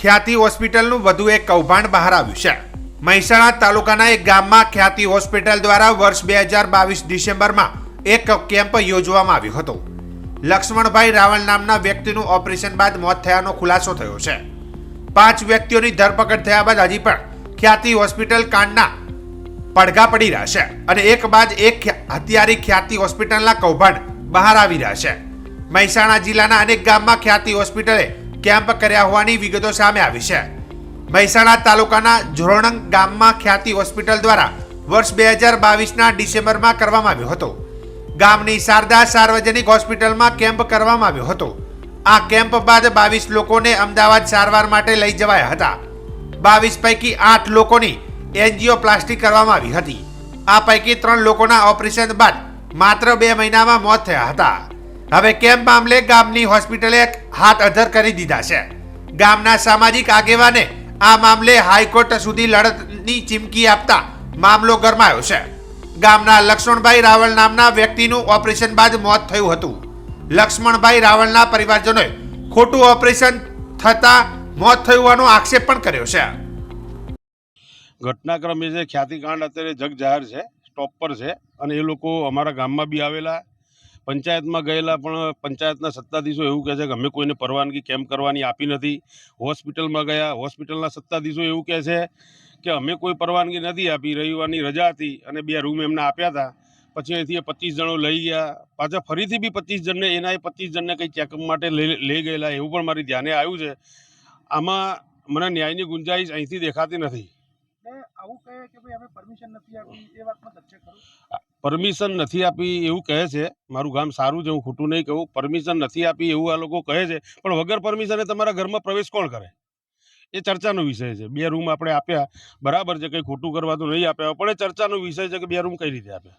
ખ્યાતિ હોસ્પિટલનું વધુ એક કૌભાંડ બહાર આવ્યું છે. મહેસાણા તાલુકાના એક ગામમાં ખ્યાતિ હોસ્પિટલ દ્વારા વર્ષ બે હજાર બાવીસ ડિસેમ્બરમાં એક કેમ્પ યોજવામાં આવ્યો હતો. લક્ષ્મણભાઈ રાવલ નામના વ્યક્તિનું ઓપરેશન બાદ મોત થયાનો ખુલાસો થયો છે. પાંચ વ્યક્તિઓની ધરપકડ થયા બાદ હજી પણ ખ્યાતિ હોસ્પિટલ કાંડના પડઘા પડી રહ્યા છે અને એક બાદ એક હથિયારી ખ્યાતિ હોસ્પિટલના કૌભાંડ બહાર આવી રહ્યા છે. મહેસાણા જિલ્લાના અનેક ગામમાં ખ્યાતિ હોસ્પિટલે કેમ્પ કર્યા હોવાની વિગતો સામે આવી છે. મહેસાણા તાલુકાના ઝોરણંગ ગામમાં ખ્યાતિ હોસ્પિટલ દ્વારા વર્ષ બે હજાર બાવીસના ડિસેમ્બરમાં કરવામાં આવ્યો હતો. ગામની શારદા સાર્વજનિક હોસ્પિટલમાં કેમ્પ કરવામાં આવ્યો હતો. આ કેમ્પ બાદ બાવીસ લોકોને અમદાવાદ સારવાર માટે લઈ જવાયા હતા. બાવીસ પૈકી આઠ લોકોની એન્જિયોપ્લાસ્ટી કરવામાં આવી હતી. આ પૈકી ત્રણ લોકોના ઓપરેશન બાદ માત્ર બે મહિનામાં મોત થયા હતા. હવે કેમ્પ મામલે ગામની હોસ્પિટલે હાથ અધર કરી દીધા છે? ગામના સામાજિક આગેવાને આ મામલે હાઈકોર્ટ સુધી લડતની ચીમકી આપતા મામલો ગરમાયો છે. ગામના લક્ષ્મણભાઈ રાવળ નામના વ્યક્તિનું ઓપરેશન બાદ મોત થયું હતું. લક્ષ્મણભાઈ રાવળના પરિવારજનોએ ખોટું ઓપરેશન થતા મોત થયું હોવાનો આક્ષેપ પણ કર્યો છે. ઘટનાક્રમે જે ખ્યાતિકાંડ અત્યારે જગ જાહેર છે સ્ટોપ પર છે, અને એ લોકો અમારા ગામમાં બી આવેલા. પંચાયતમાં ગયેલા પણ પંચાયતના સત્તાધીશો એવું કહે છે કે અમે કોઈને પરવાનગી કેમ કરવાની આપી નથી. હોસ્પિટલમાં ગયા, હોસ્પિટલના સત્તાધીશો એવું કહે છે કે અમે કોઈ પરવાનગી નથી આપી, રવિવારની રજા હતી અને બે રૂમ એમને આપ્યા હતા. પછી અહીંથી એ પચીસ જણો લઈ ગયા. પાછા ફરીથી બી પચીસ જણને, એના એ પચીસ જણને કંઈ ચેકઅપ માટે લઈ ગયેલા, એવું પણ મારી ધ્યાને આવ્યું છે. આમાં મને ન્યાયની ગુંજાઈશ અહીંથી દેખાતી નથી. આવું કે ભાઈ પરમિશન નથી આપી એવું કહે છે. મારું ગામ સારું છે, હું ખોટું નહીં કહું. પરમિશન નથી આપી એવું આ લોકો કહે છે. પણ વગર પરમિશને તમારા ઘરમાં પ્રવેશ કોણ કરે? એ ચર્ચાનો વિષય છે. બે રૂમ આપણે આપ્યા. બરાબર છે, કંઈ ખોટું કરવા તો નહીં આપ્યા, પણ એ ચર્ચાનો વિષય છે કે બે રૂમ કઈ રીતે આપ્યા?